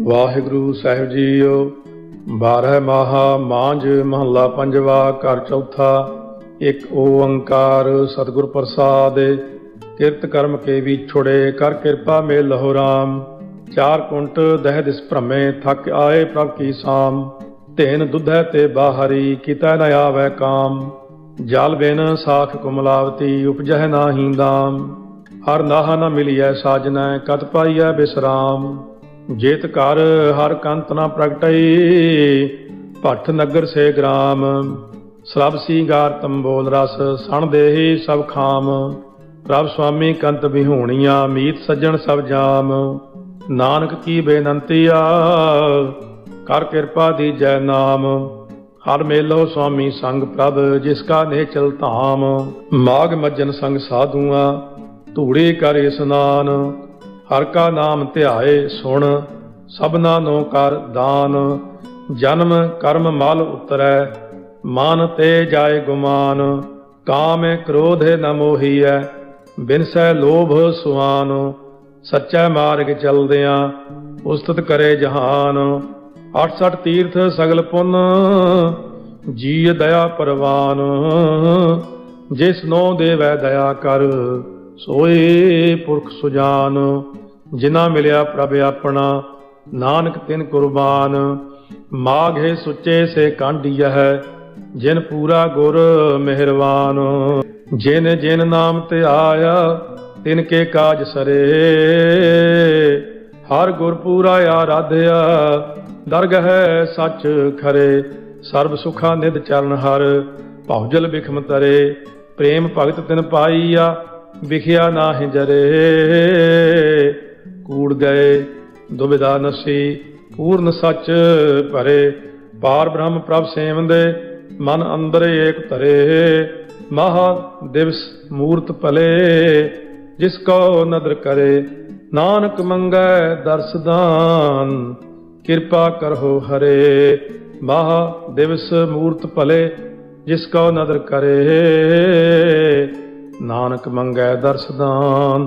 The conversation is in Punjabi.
ਵਾਹਿਗੁਰੂ ਸਾਹਿਬ ਜੀਓ, ਬਾਰਹ ਮਾਹਾ ਮਾਂਝ ਮਹੱਲਾ ਪੰਜਵਾ, ਘਰ ਚੌਥਾ, ਇੱਕ ਓੰਕਾਰ ਸਤਿਗੁਰ ਪ੍ਰਸਾਦ, ਕਿਰਤ ਕਰਮ ਕੇ ਵੀ ਛੁੜੇ, ਕਰ ਕਿਰਪਾ ਮੇ ਲਹੋ ਰਾਮ। ਚਾਰ ਕੁੰਟ ਦਹਿ ਦਿਸ ਭ੍ਰਮੇ, ਥੱਕ ਆਏ ਪ੍ਰਭ ਕੀ ਸਾਮ। ਤੇਨ ਦੁਧੈ ਤੇ ਬਾਹਰੀ, ਕਿਤਾ ਨ ਆਵੈ ਕਾਮ। ਜਲ ਬਿਨ ਸਾਖ ਕੁਮਲਾਵਤੀ, ਉਪਜਹਿ ਨਾਹੀ ਦਾਮ ਹਰ ਨਾਹ ਨ ਮਿਲੀਐ ਸਾਜਨੈ ਕਤ ਪਾਈਐ ਬਿਸਰਾਮ। ਜੇਤ ਕਰ ਹਰ ਕੰਤ ਨਾ ਪ੍ਰਗਟਈ ਭੱਠ ਨਗਰ ਸੇ ਗ੍ਰਾਮ। ਸਰਬ ਸਿੰਗਾਰ ਤੰਬੋਲ ਰਸ, ਸਣ ਦੇਹੀ ਸਭ ਖਾਮ। ਪ੍ਰਭ ਸੁਆਮੀ ਕੰਤ ਵਿਹੂਣੀਆਂ, ਮੀਤ ਸੱਜਣ ਸਭ ਜਾਮ। ਨਾਨਕ ਕੀ ਬੇਨੰਤੀਆ ਕਰ ਕਿਰਪਾ ਦੀ ਜੈ ਨਾਮ। ਹਰ ਮੇਲੋ ਸੁਆਮੀ ਸੰਗ ਪ੍ਰਭ, ਜਿਸ ਕਾ ਨੇਚਲ ਧਾਮ। ਮਾਗ ਮੱਜਨ ਸੰਗ ਸਾਧੂਆਂ, ਧੂੜੇ ਕਰ ਇਸਨਾਨ ਹਰ ਕਾ ਨਾਮ ਧਿਆਏ ਸੁਣ, ਸਭਨਾ ਨੂੰ ਕਰ ਦਾਨ, ਜਨਮ ਕਰਮ ਮਲ ਉਤਰੈ, ਮਨ ਤੇ ਜਾਏ ਗੁਮਾਨ, ਕਾਮੇ ਕ੍ਰੋਧੇ ਨ ਮੋਹੀਐ, ਬਿਨਸੈ ਲੋਭ ਸੁਆਨ, ਸੱਚਾ ਮਾਰਗ ਚਲਦਿਆਂ ਉਸਤਤ ਕਰੇ ਜਹਾਨ 68 ਤੀਰਥ ਸਗਲ ਪੁੰਨ ਜੀ ਦਇਆ ਪਰਵਾਨ, ਜਿਸ ਨੋ ਦੇਵੈ ਦਇਆ ਕਰ, ਸੋਏ ਪੁਰਖ ਸੁਜਾਨ। ਜਿਨਾ ਮਿਲਿਆ ਪ੍ਰਭ ਆਪਣਾ, ਨਾਨਕ ਤਿਨ ਕੁਰਬਾਨ। ਮਾਘੇ ਸੁੱਚੇ ਸੇ ਕਾਂਢੀਆ ਹੈ ਜਿਨ ਪੂਰਾ ਗੁਰ ਮਿਹਰਬਾਨ। ਜਿਨ ਜਿਨ ਨਾਮ ਤੇ ਆਇਆ, ਤਿਨ ਕੇ ਕਾਜ ਸਰੇ। ਹਰ ਗੁਰ ਪੂਰਾ ਆਰਾਧਿਆ, ਦਰਗਹ ਸੱਚ ਖਰੇ। ਸਰਬ ਸੁਖਾ ਨਿਧ ਚਰਨ ਹਰ ਭਉਜਲ ਬਿਖਮ ਤਰੇ। ਪ੍ਰੇਮ ਭਗਤ ਤਿਨ ਪਾਈਆ ਵਿਖਿਆ ਨਾਹਿ ਜਰੇ। ਕੂੜ ਗਏ, ਦੁਬਿਧਾ ਨਸੀ, ਪੂਰਨ ਸੱਚ ਭਰੇ, ਪਾਰ ਬ੍ਰਹਮ ਪ੍ਰਭ ਸੇਵੰਦੇ, ਮਨ ਅੰਦਰ ਏਕ ਧਰੇ। ਮਹਾ ਦਿਵਸ ਮੂਰਤ ਭਲੇ, ਜਿਸ ਕੋ ਨਦਰ ਕਰੇ, ਨਾਨਕ ਮੰਗੈ ਦਰਸਦਾਨ ਕਿਰਪਾ ਕਰੋ ਹਰੇ। ਮਹਾ ਦਿਵਸ ਮੂਰਤ ਭਲੇ, ਜਿਸ ਕੋ ਨਦਰ ਕਰੇ, ਨਾਨਕ ਮੰਗੈ ਦਰਸਦਾਨ